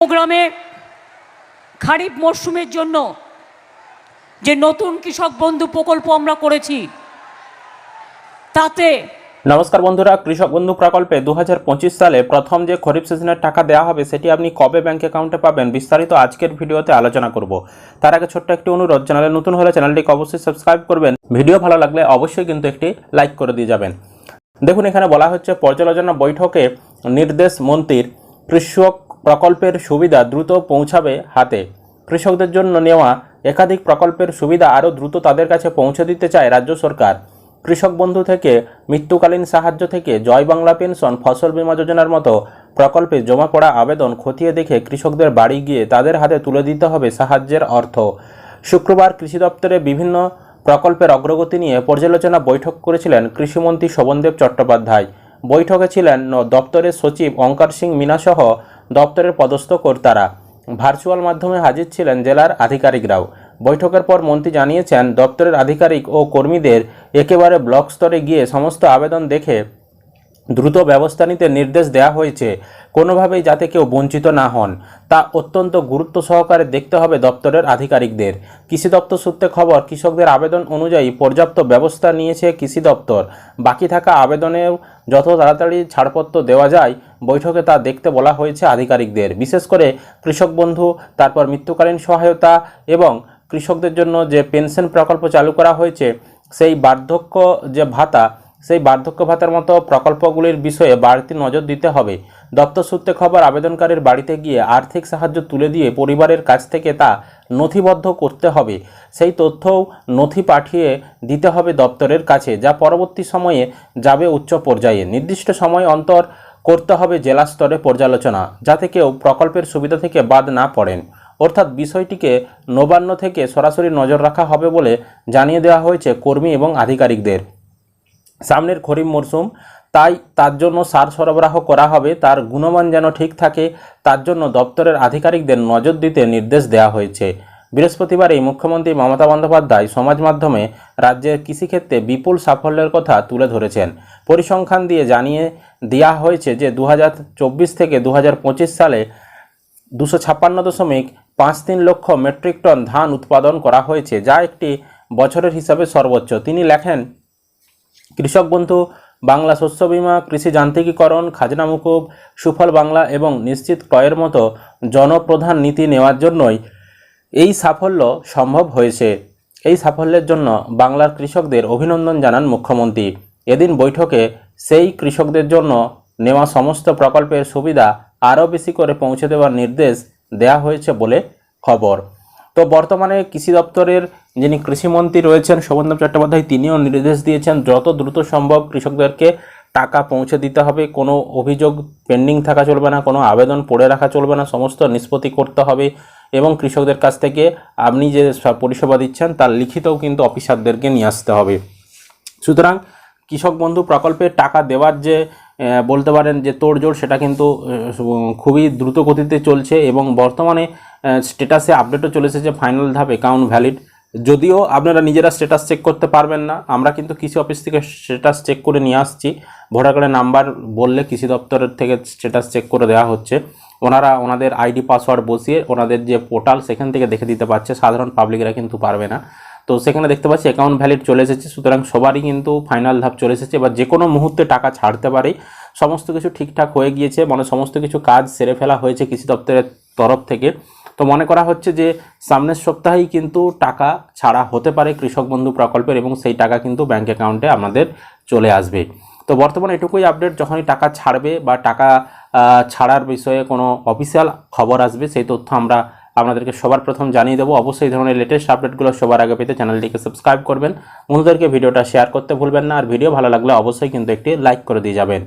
প্রোগ্রামে খারিফ মরশুমের জন্য যে নতুন কৃষক বন্ধু প্রকল্প আমরা করেছি, তাতে নমস্কার বন্ধুরা, কৃষক বন্ধু প্রকল্পে দু হাজার পঁচিশ সালে প্রথম যে খরিফ সিজনের টাকা দেওয়া হবে সেটি আপনি কবে ব্যাংক অ্যাকাউন্টে পাবেন বিস্তারিত আজকের ভিডিওতে আলোচনা করব। তার আগে ছোট্ট একটি অনুরোধ, চ্যানেলে নতুন হলে চ্যানেলটিকে অবশ্যই সাবস্ক্রাইব করবেন। ভিডিও ভালো লাগলে অবশ্যই কিন্তু একটি লাইক করে দিয়ে যাবেন। দেখুন, এখানে বলা হচ্ছে, পর্যালোচনা বৈঠকে নির্দেশ মন্ত্রীর কৃষক প্রকল্পের সুবিধা দ্রুত পৌঁছাবে হাতে। কৃষকদের জন্য নেওয়া একাধিক প্রকল্পের সুবিধা আরও দ্রুত তাদের কাছে পৌঁছে দিতে চায় রাজ্য সরকার। কৃষক বন্ধু থেকে মৃত্যুকালীন সাহায্য থেকে জয় বাংলা পেনশন, ফসল বীমা যোজনার মতো প্রকল্পে জমা পড়া আবেদন খতিয়ে দেখে কৃষকদের বাড়ি গিয়ে তাদের হাতে তুলে দিতে হবে সাহায্যের অর্থ। শুক্রবার কৃষি দপ্তরে বিভিন্ন প্রকল্পের অগ্রগতি নিয়ে পর্যালোচনা বৈঠক করেছিলেন কৃষিমন্ত্রী শোভনদেব চট্টোপাধ্যায়। বৈঠকে ছিলেন দপ্তরের সচিব অঙ্কার সিং মিনাসহ দপ্তরের পদস্থ কর্তারা। ভার্চুয়াল মাধ্যমে হাজির ছিলেন জেলার আধিকারিকরাও। বৈঠকের পর মন্ত্রী জানিয়েছেন, দপ্তরের আধিকারিক ও কর্মীদের একেবারে ব্লক স্তরে গিয়ে সমস্ত আবেদন দেখে দ্রুত ব্যবস্থা নিতে নির্দেশ দেওয়া হয়েছে। কোনোভাবেই যাতে কেউ বঞ্চিত না হন। তা অত্যন্ত গুরুত্ব সহকারে দেখতে হবে দপ্তরের আধিকারিকদের। কৃষি দপ্তর সূত্রে খবর, কৃষকদের আবেদন অনুযায়ী পর্যাপ্ত ব্যবস্থা নিয়েছে কৃষি দপ্তর। বাকি থাকা আবেদনেও যত তাড়াতাড়ি ছাড়পত্র দেওয়া যায়, বৈঠকে তা দেখতে বলা হয়েছে আধিকারিকদের। বিশেষ করে কৃষক বন্ধু, তারপর মৃত্যুকালীন সহায়তা এবং কৃষকদের জন্য যে পেনশন প্রকল্প চালু করা হয়েছে, সেই বার্ধক্য যে ভাতা সেই বার্ধক্য ভাতার মতো প্রকল্পগুলির বিষয়ে বাড়তি নজর দিতে হবে। দপ্তর সূত্রে খবর, আবেদনকারীর বাড়িতে গিয়ে আর্থিক সাহায্য তুলে দিয়ে পরিবারের কাছ থেকে তা নথিবদ্ধ করতে হবে। সেই তথ্যও নথি পাঠিয়ে দিতে হবে দপ্তরের কাছে, যা পরবর্তী সময়ে যাবে উচ্চ পর্যায়ে। নির্দিষ্ট সময় অন্তর করতে হবে জেলা স্তরে পর্যালোচনা, যাতে কেউ প্রকল্পের সুবিধা থেকে বাদ না পড়েন। অর্থাৎ বিষয়টিকে নবান্ন থেকে সরাসরি নজর রাখা হবে বলে জানিয়ে দেওয়া হয়েছে কর্মী এবং আধিকারিকদের। সামনের খরিফ মরশুম তাই তার জন্য সার সরবরাহ করা হবে, তার গুণমান যেন ঠিক থাকে, তার জন্য দপ্তরের আধিকারিকদের নজর দিতে নির্দেশ দেওয়া হয়েছে। বৃহস্পতিবার এই মুখ্যমন্ত্রী মমতা বন্দ্যোপাধ্যায় সমাজ মাধ্যমে রাজ্যের কৃষিক্ষেত্রে বিপুল সাফল্যের কথা তুলে ধরেছেন। পরিসংখ্যান দিয়ে জানিয়ে দেওয়া হয়েছে যে দু হাজার চব্বিশ থেকে দু হাজার পঁচিশ সালে দুশো ছাপ্পান্ন দশমিক পাঁচ তিন লক্ষ মেট্রিক টন ধান উৎপাদন করা হয়েছে, যা একটি বছরের হিসাবে সর্বোচ্চ। তিনি লেখেন কৃষক বন্ধু, বাংলা শস্য বীমা, কৃষি যান্ত্রিকীকরণ, খাজনা মুকুব, সুফল বাংলা এবং নিশ্চিত ক্রয়ের মতো জনপ্রধান নীতি নেওয়ার জন্যই এই সাফল্য সম্ভব হয়েছে। এই সাফল্যের জন্য বাংলার কৃষকদের অভিনন্দন জানান মুখ্যমন্ত্রী। এদিন বৈঠকে সেই কৃষকদের জন্য নেওয়া সমস্ত প্রকল্পের সুবিধা আরও বেশি করে পৌঁছে দেওয়ার নির্দেশ দেওয়া হয়েছে বলে খবর। তো বর্তমানে কৃষি দপ্তরের যিনি কৃষিমন্ত্রী রয়েছেন শোভনদেব চট্টোপাধ্যায়, তিনিও নির্দেশ দিয়েছেন, যত দ্রুত সম্ভব কৃষকদেরকে টাকা পৌঁছে দিতে হবে। কোনো অভিযোগ পেন্ডিং থাকা চলবে না, কোনো আবেদন পড়ে রাখা চলবে না, সমস্ত নিষ্পত্তি করতে হবে এবং কৃষকদের কাছ থেকে আপনি যে পরিষেবা দিচ্ছেন, তার লিখিতও কিন্তু অফিসারদেরকে নিয়ে আসতে হবে। সুতরাং কৃষক বন্ধু প্রকল্পে টাকা দেওয়ার যে বলতে পারেন যে তোড়জোড় সেটা কিন্তু খুবই দ্রুত গতিতে চলছে এবং বর্তমানে স্টেটাসে আপডেটও চলে এসেছে ফাইনাল ধাপ অ্যাকাউন্ট ভ্যালিড যদিও আপনারা নিজেরা স্ট্যাটাস চেক করতে পারবেন না, আমরা কিন্তু কৃষি অফিস থেকে স্ট্যাটাস চেক করে নিয়ে আসছি। ভোটার কার্ডের নাম্বার বললে কৃষি দপ্তরের থেকে স্ট্যাটাস চেক করে দেওয়া হচ্ছে। ওনারা ওনাদের আইডি পাসওয়ার্ড বসিয়ে ওনাদের যে পোর্টাল সেখান থেকে দেখে দিতে পারছে, সাধারণ পাবলিকরা কিন্তু পারবে না। তো সেখানে দেখতে পাচ্ছি অ্যাকাউন্ট ভ্যালিড চলে এসেছে। সুতরাং সবারই কিন্তু ফাইনাল ধাপ চলে এসেছে এবার যে কোনো মুহূর্তে টাকা ছাড়তে পারে। সমস্ত কিছু ঠিকঠাক হয়ে গিয়েছে মানে সমস্ত কিছু কাজ সেরে ফেলা হয়েছে কৃষি দপ্তরের তরফ থেকে। তো মনে করা হচ্ছে যে সামনের সপ্তাহেই কিন্তু টাকা ছাড়া হতে পারে কৃষক বন্ধু প্রকল্পের এবং সেই টাকা কিন্তু ব্যাঙ্ক অ্যাকাউন্টে আমাদের চলে আসবে। তো বর্তমানে এটুকুই আপডেট যখনই টাকা ছাড়বে বা টাকা ছাড়ার বিষয়ে কোনো অফিসিয়াল খবর আসবে, সেই তথ্য আমরা আপনাদেরকে সবার প্রথম জানিয়ে দেবো, অবশ্যই এই ধরনের লেটেস্ট আপডেটগুলো সবার আগে পেতে চ্যানেলটিকে সাবস্ক্রাইব করবেন। বন্ধুদেরকে ভিডিওটা শেয়ার করতে ভুলবেন না, আর ভিডিও ভালো লাগলে অবশ্যই কিন্তু একটি লাইক করে দিয়ে যাবেন।